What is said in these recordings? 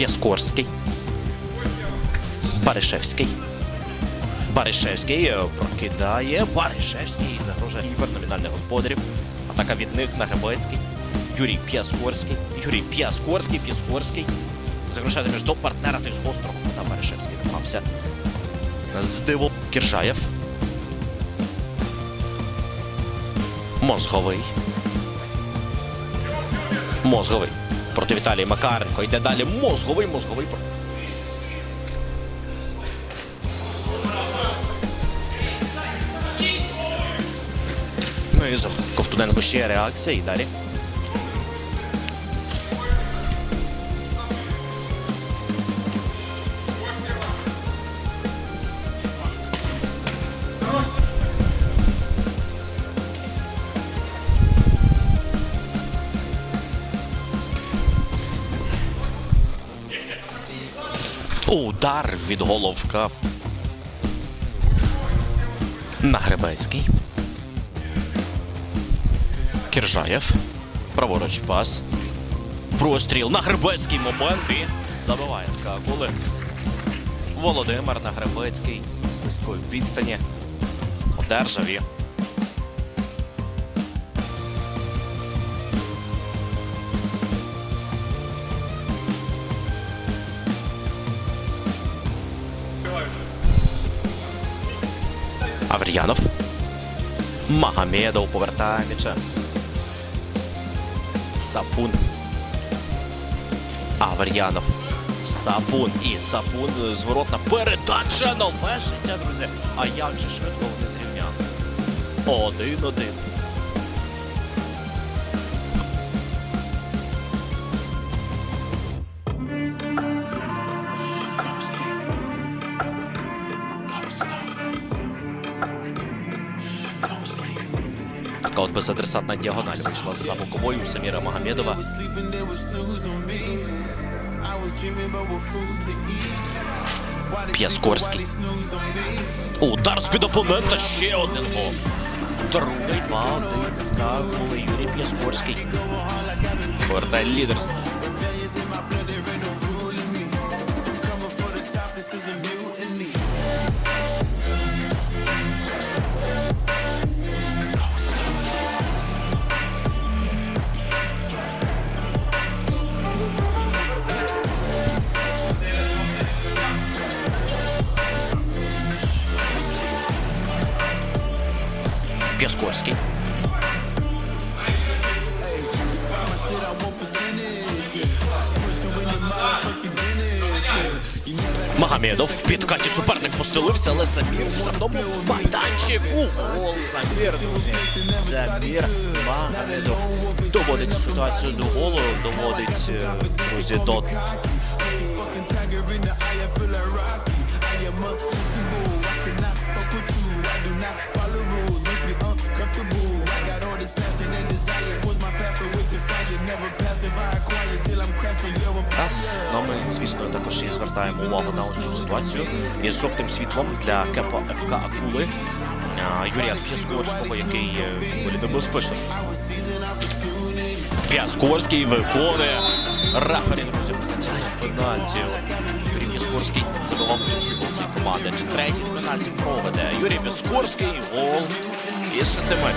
П'яскорський. Баришевський. Баришевський е, прокидає. Баришевський загрожує Ігор номінальних господарів. Атака від них на Гребецький. Юрій П'яскорський. Юрій П'яскорський, П'яскорський. Загрожає між до партнера той з гострого кута Баришевський намагався. Здиву Кіржаєв. Мозговий. Мозговий. Проти Віталії Макаренко. Йде далі. Мозговий, мозговий. Ну і Ковтуненко ще реакція і далі. Удар від головка. На Гребецький. Кіржаєв. Праворуч пас. Простріл на Гребецький момент і забиває Какули. Володимир на Гребецький з близької відстані. Одержав і Авер'янов. Магомедов повертає м'яча. Сапун. Авер'янов. Сапун і Сапун. е, Зворотна передача. Нове життя, друзі. А як же швидко вони зрівняли? Один-один. Така от безадресатна діагональ вийшла з боковою у Саміра Магомедова. П'яскорський. Удар з-під опонента, ще один гол. Другий 2-1. Так, були Юрій П'яскорський. Повертає лідер. Never Магомедов в підкаті суперник постелився, але Самір в штрафному майданчику. Гол Самір. Самір Магомедов доводить ситуацію до голу, доводить, е, друзі, до ну ми, звісно, також і звертаємо увагу на ось цю ситуацію із жовтим світлом для кепа ФК Акули Юрія П'яскорського, який е, доволі небезпечно. П'яскорський виконує. Рефері, друзі, призначає пенальті. Юрій П'яскорський забивав гол своєї команди. Чи третій з пенальті проведе. Юрій П'яскорський гол із 6 метрів.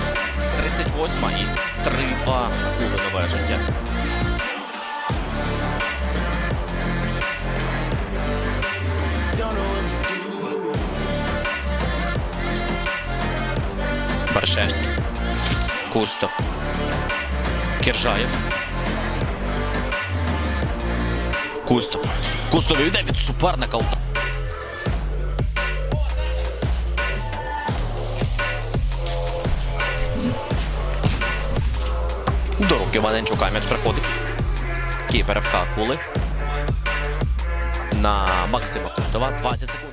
38 і 3-2 Акули нове життя. Баршевський. Кустов. Кіржаєв. Кустов. Кустов йде від суперника. До руки Ваненчука м'яч приходить. Кіпер ФК Кули. На Максима Кустова 20 секунд.